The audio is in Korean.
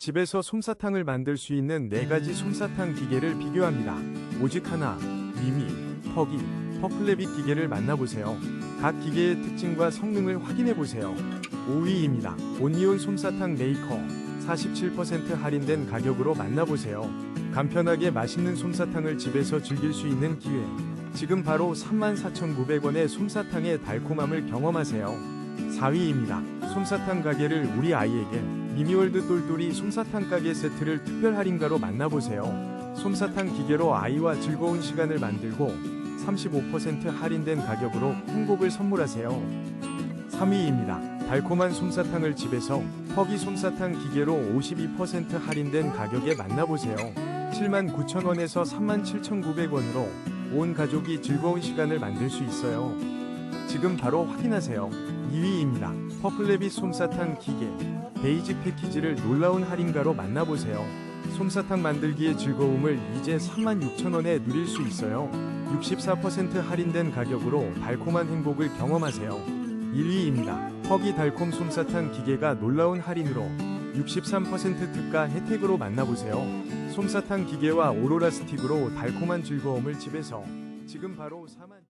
집에서 솜사탕을 만들 수 있는 4가지 솜사탕 기계를 비교합니다. 오직 하나, 미미, 퍽이, 퍼플레빗 기계를 만나보세요. 각 기계의 특징과 성능을 확인해보세요. 5위입니다. 온리온 솜사탕 메이커 47% 할인된 가격으로 만나보세요. 간편하게 맛있는 솜사탕을 집에서 즐길 수 있는 기회. 지금 바로 34,900원의 솜사탕의 달콤함을 경험하세요. 4위입니다. 솜사탕 가게를 우리 아이에게 미니월드 똘똘이 솜사탕 가게 세트를 특별 할인가로 만나보세요. 솜사탕 기계로 아이와 즐거운 시간을 만들고 35% 할인된 가격으로 행복을 선물하세요. 3위입니다. 달콤한 솜사탕을 집에서 퍽이 솜사탕 기계로 52% 할인된 가격에 만나보세요. 79,000원에서 37,900원으로 온 가족이 즐거운 시간을 만들 수 있어요. 지금 바로 확인하세요. 2위입니다. 퍼플레빗 솜사탕 기계 베이직 패키지를 놀라운 할인가로 만나보세요. 솜사탕 만들기의 즐거움을 이제 36,000원에 누릴 수 있어요. 64% 할인된 가격으로 달콤한 행복을 경험하세요. 1위입니다. 퍽이 달콤 솜사탕 기계가 놀라운 할인으로 63% 특가 혜택으로 만나보세요. 솜사탕 기계와 오로라 스틱으로 달콤한 즐거움을 집에서 지금 바로 4만